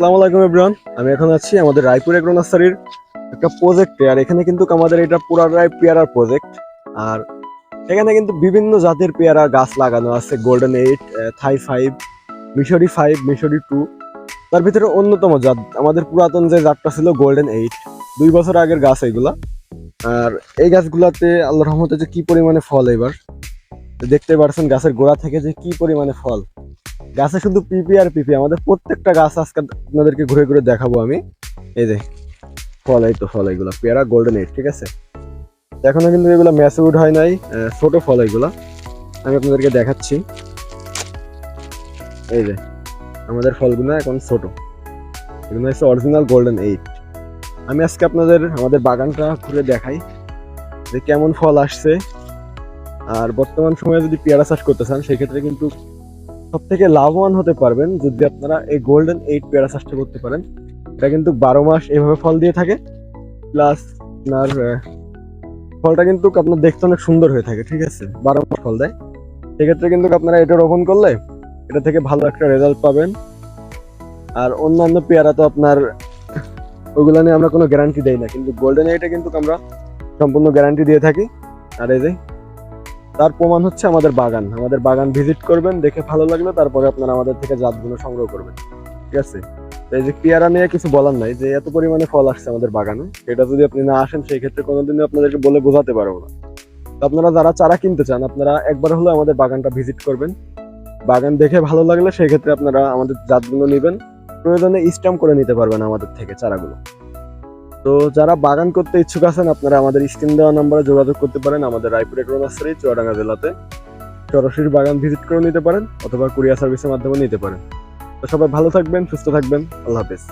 আলাইকুম এভরিওয়ান আমি এখন আছি আমাদের রায়পুর এগ্রো নার্সারির একটা প্রজেক্টে আর এখানে কিন্তু আমাদের এটা পুরারাই পেয়ারার প্রজেক্ট আর এখানে কিন্তু বিভিন্ন জাতের পেয়ারা গাছ লাগানো আছে গোল্ডেন এইট থাই ফাইভ মিশরি ফাইভ মিশরি টু তার ভিতরে অন্যতম জাত, আমাদের পুরাতন যে জাতটা ছিল গোল্ডেন এইট দুই বছর আগের গাছ এগুলা। আর এই গাছগুলাতে আল্লাহ রহমতে যে কি পরিমাণে ফল এবার, দেখতে পারছেন গাছের গোড়া থেকে যে কি পরিমাণে ফল। গাছে শুধু পিপি আর পিপি, আমাদের প্রত্যেকটা গাছ আজকে আপনাদেরকে ঘুরে ঘুরে দেখাবো আমি। এই যে, ফল, এই তো ফল এইগুলো পেয়ারা গোল্ডেন এইট ঠিক আছে? এখনও কিন্তু এগুলো ম্যাসিউড হয় নাই ছোট ফল এইগুলো আমি আপনাদেরকে দেখাচ্ছি। এই যে, আমাদের ফলগুলো এখন ছোট। এগুলো হচ্ছে অরিজিনাল গোল্ডেন এইট আমি আজকে আপনাদের, আমাদের বাগানটা ঘুরে দেখাই, যে কেমন ফল আসছে। আর বর্তমান সময়ে যদি পেয়ারা চাষ করতে চান, সেক্ষেত্রে কিন্তু সব থেকে লাভবান হতে পারবেন যদি আপনারা এই গোল্ডেন এইট পেয়ারা চাষটা করতে পারেন। এটা কিন্তু বারো মাস এভাবে ফল দিয়ে থাকে। প্লাস আপনার ফলটা কিন্তু আপনার দেখতে অনেক সুন্দর হয়ে থাকে, ঠিক আছে? বারো মাস ফল দেয়। সেক্ষেত্রে কিন্তু আপনারা এটা রোপণ করলে এটা থেকে ভালো একটা রেজাল্ট পাবেন। আর অন্যান্য পেয়ারা তো আপনার ওইগুলো নিয়ে আমরা কোনো গ্যারান্টি দেই না। কিন্তু গোল্ডেন এইটে কিন্তু আমরা সম্পূর্ণ গ্যারান্টি দিয়ে থাকি। আর এই যে তার প্রমাণ হচ্ছে আমাদের বাগান। আমাদের বাগান ভিজিট করবেন, দেখে ভালো লাগলে, তারপরে আপনারা আমাদের থেকে জাতগুলো সংগ্রহ করবেন। ঠিক আছে? এই যে পেয়ারা নিয়ে কিছু বলার নাই, যে এত পরিমাণে ফল আসছে আমাদের বাগানে এটা যদি আপনি না আসেন সেই ক্ষেত্রে কোনোদিনই আপনাদেরকে বলে বোঝাতে পারব না। আপনারা যারা চারা কিনতে চান, আপনারা একবার হলেও আমাদের বাগানটা ভিজিট করবেন। বাগান দেখে ভালো লাগলে সেই ক্ষেত্রে আপনারা আমাদের জাতগুলো নেবেন। প্রয়োজনে স্ট্যাম্প করে নিতে পারবেন আমাদের থেকে চারাগুলো। তো যারা বাগান করতে ইচ্ছুক আছেন, আপনারা আমাদের স্ক্রিন দেওয়া নাম্বারে যোগাযোগ করতে পারেন আমাদের রায়পুর এগ্রো নার্সারি চুয়াডাঙ্গা জেলাতে। সরাসরি বাগান ভিজিট করে নিতে পারেন অথবা কুরিয়ার সার্ভিসের মাধ্যমে নিতে পারেন। তো সবাই ভালো থাকবেন, সুস্থ থাকবেন, আল্লাহ হাফেজ।